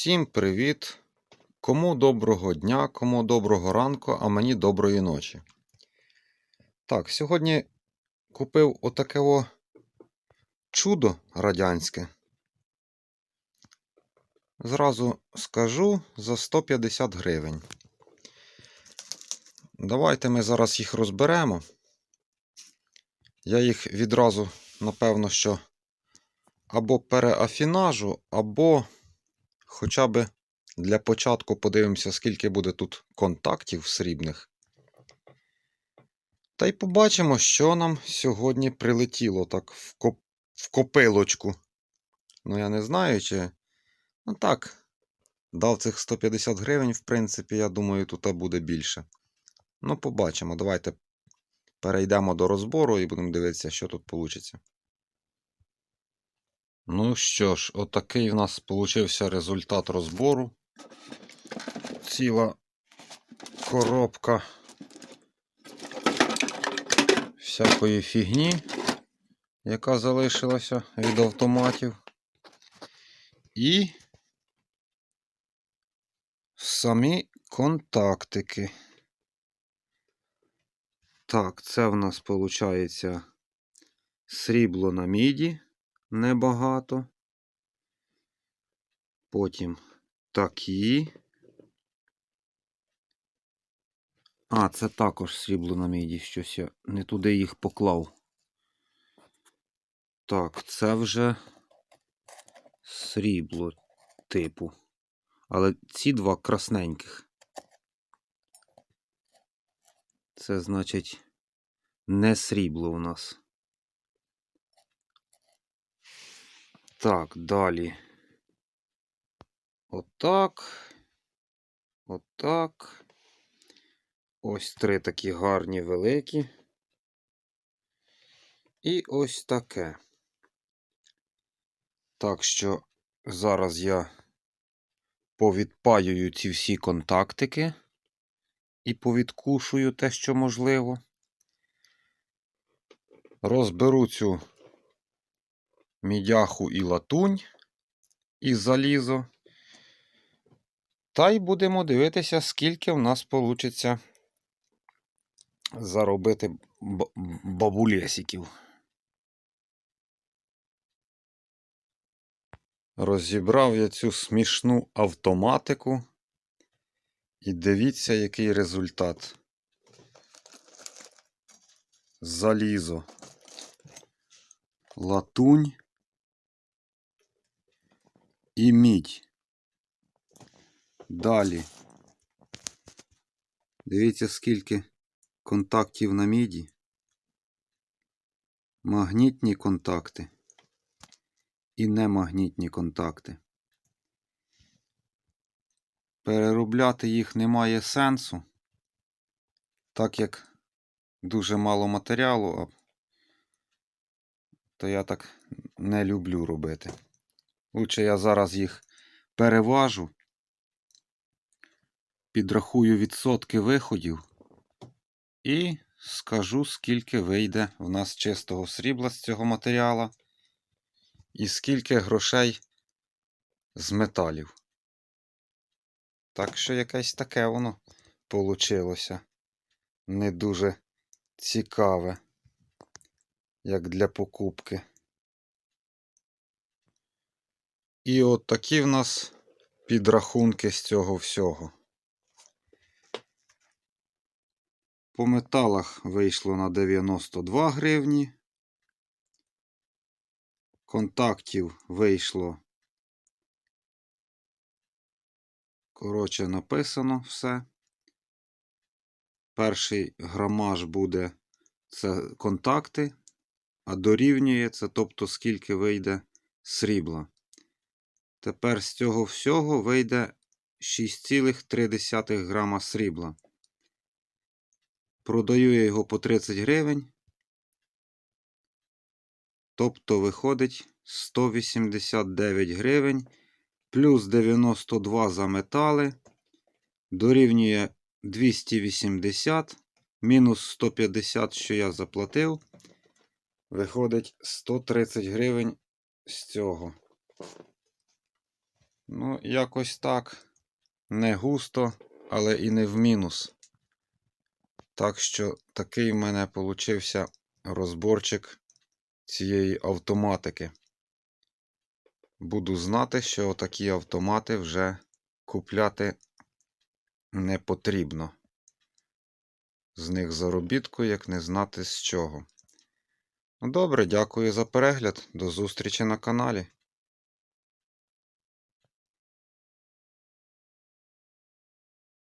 Всім привіт! Кому доброго дня, кому доброго ранку, а мені доброї ночі. Так, сьогодні купив отаке о чудо радянське. Зразу скажу за 150 гривень. Давайте ми зараз їх розберемо. Я їх відразу, напевно, що або переафінажу, або хоча б для початку подивимося, скільки буде тут контактів срібних. Та й побачимо, що нам сьогодні прилетіло так в, коп... в копилочку. Ну, я не знаю, чи. Ну так, дав цих 150 гривень, в принципі, я думаю, тут буде більше. Ну, побачимо. Давайте перейдемо до розбору і будемо дивитися, що тут вийде. Ну що ж, отакий в нас получився результат розбору. Ціла коробка всякої фігні, яка залишилася від автоматів. І самі контактики. Так, це в нас виходить срібло на міді небагато. Потім такі. А, це також срібло на міді. Щось я не туди їх поклав. Так, це вже срібло типу. Але ці два красненьких. Це значить не срібло у нас. Так, далі. Отак. Отак. Ось три такі гарні великі. І ось таке. Так що зараз я повідпаюю ці всі контактики і повідкушую те, що можливо. Розберу цю мідяху і латунь і залізо. Та й будемо дивитися, скільки в нас вийде заробити бабулєсиків. Розібрав я цю смішну автоматику. І дивіться, який результат. Залізо. Латунь і мідь. Далі. Дивіться, скільки контактів на міді. Магнітні контакти і немагнітні контакти. Переробляти їх немає сенсу, так як дуже мало матеріалу, то я так не люблю робити. Лучше я зараз їх переважу, підрахую відсотки виходів і скажу, скільки вийде в нас чистого срібла з цього матеріалу і скільки грошей з металів. Так що якесь таке воно получилося. Не дуже цікаве, як для покупки. І от такі в нас підрахунки з цього всього. По металах вийшло на 92 гривні. Контактів вийшло. Коротше, написано все. Перший грамаж буде це контакти, а дорівнює це, тобто, скільки вийде срібла. Тепер з цього всього вийде 6,3 грама срібла. Продаю я його по 30 гривень. Тобто виходить 189 гривень. Плюс 92 за метали. Дорівнює 280. Мінус 150, що я заплатив. Виходить 130 гривень з цього. Ну, якось так. Не густо, але і не в мінус. Так що такий в мене получився розборчик цієї автоматики. Буду знати, що такі автомати вже купляти не потрібно. З них заробітку, як не знати з чого. Ну, добре, дякую за перегляд. До зустрічі на каналі.